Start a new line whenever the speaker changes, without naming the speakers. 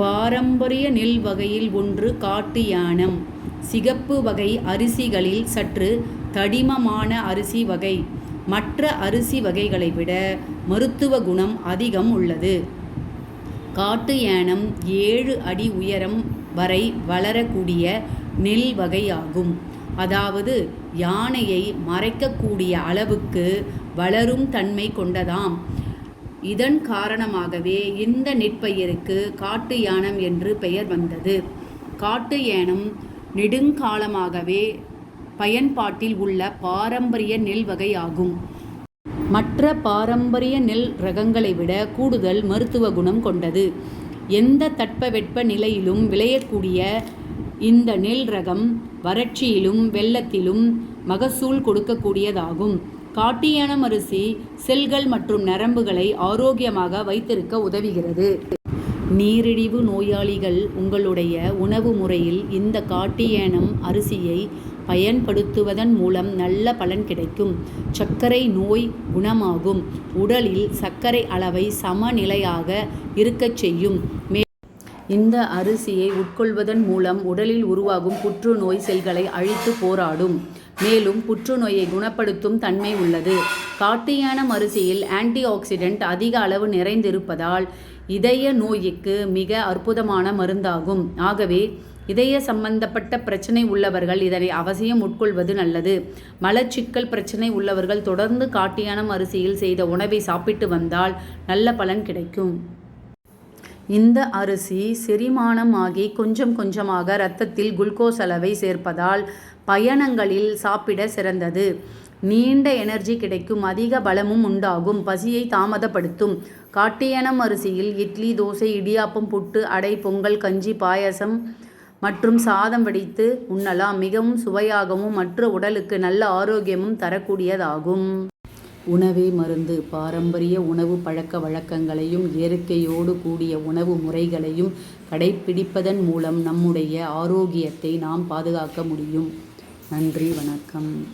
பாரம்பரிய நெல் வகையில் ஒன்று காட்டு யானம். சிகப்பு வகை அரிசிகளில் சற்று தடிமமான அரிசி வகை. மற்ற அரிசி வகைகளை விட மருத்துவ குணம் அதிகம் உள்ளது. காட்டு யானம் ஏழு அடி உயரம் வரை வளரக்கூடிய நெல் வகையாகும். அதாவது யானையை மறைக்கக்கூடிய அளவுக்கு வளரும் தன்மை கொண்டதாம். இதன் காரணமாகவே இந்த நெற்பயிருக்கு காட்டு யானம் என்று பெயர் வந்தது. காட்டு யானம் நெடுங்காலமாகவே பயன்பாட்டில் உள்ள பாரம்பரிய நெல் வகை ஆகும் மற்ற பாரம்பரிய நெல் ரகங்களை விட கூடுதல் மருத்துவ குணம் கொண்டது. எந்த தட்பவெட்ப நிலையிலும் விளையக்கூடிய இந்த நெல் ரகம் வறட்சியிலும் வெள்ளத்திலும் மகசூல் கொடுக்கக்கூடியதாகும். காட்டியானம் அரிசி செல்கள் மற்றும் நரம்புகளை ஆரோக்கியமாக வைத்திருக்க உதவுகிறது. நீரிழிவு நோயாளிகள் உங்களுடைய உணவு முறையில் இந்த காட்டியானம் அரிசியை பயன்படுத்துவதன் மூலம் நல்ல பலன் கிடைக்கும். சர்க்கரை நோய் குணமாகும். உடலில் சர்க்கரை அளவை சமநிலையாக இருக்கச் செய்யும். மேலும் இந்த அரிசியை உட்கொள்வதன் மூலம் உடலில் உருவாகும் புற்றுநோய் செல்களை அழித்து போராடும். மேலும் புற்றுநோயை குணப்படுத்தும் தன்மை உள்ளது. காட்டு யானம் அரிசியில் ஆன்டி ஆக்சிடென்ட் அதிக அளவு நிறைந்திருப்பதால் இதய நோய்க்கு மிக அற்புதமான மருந்தாகும். ஆகவே இதய சம்பந்தப்பட்ட பிரச்சனை உள்ளவர்கள் இதனை அவசியம் உட்கொள்வது நல்லது. மலச்சிக்கல் பிரச்சனை உள்ளவர்கள் தொடர்ந்து காட்டியான அரிசியில் செய்த உணவை சாப்பிட்டு வந்தால் நல்ல பலன் கிடைக்கும். இந்த அரிசி செரிமானம் ஆகி கொஞ்சம் கொஞ்சமாக ரத்தத்தில் குளுக்கோஸ் அளவை சேர்ப்பதால் பயணங்களில் சாப்பிட சிறந்தது. நீண்ட எனர்ஜி கிடைக்கும். அதிக பலமும் உண்டாகும். பசியை தாமதப்படுத்தும். காட்டியனம் அரிசியில் இட்லி தோசை இடியாப்பம் புட்டு அடை பொங்கல் கஞ்சி பாயசம் மற்றும் சாதம் வடித்து உண்ணலாம். மிகவும் சுவையாகவும் மற்ற உடலுக்கு நல்ல ஆரோக்கியமும் தரக்கூடியதாகும். உணவே மருந்து! பாரம்பரிய உணவு பழக்க வழக்கங்களையும் இயற்கையோடு கூடிய உணவு முறைகளையும் கடைபிடிப்பதன் மூலம் நம்முடைய ஆரோக்கியத்தை நாம் பாதுகாக்க முடியும். நன்றி வணக்கம்.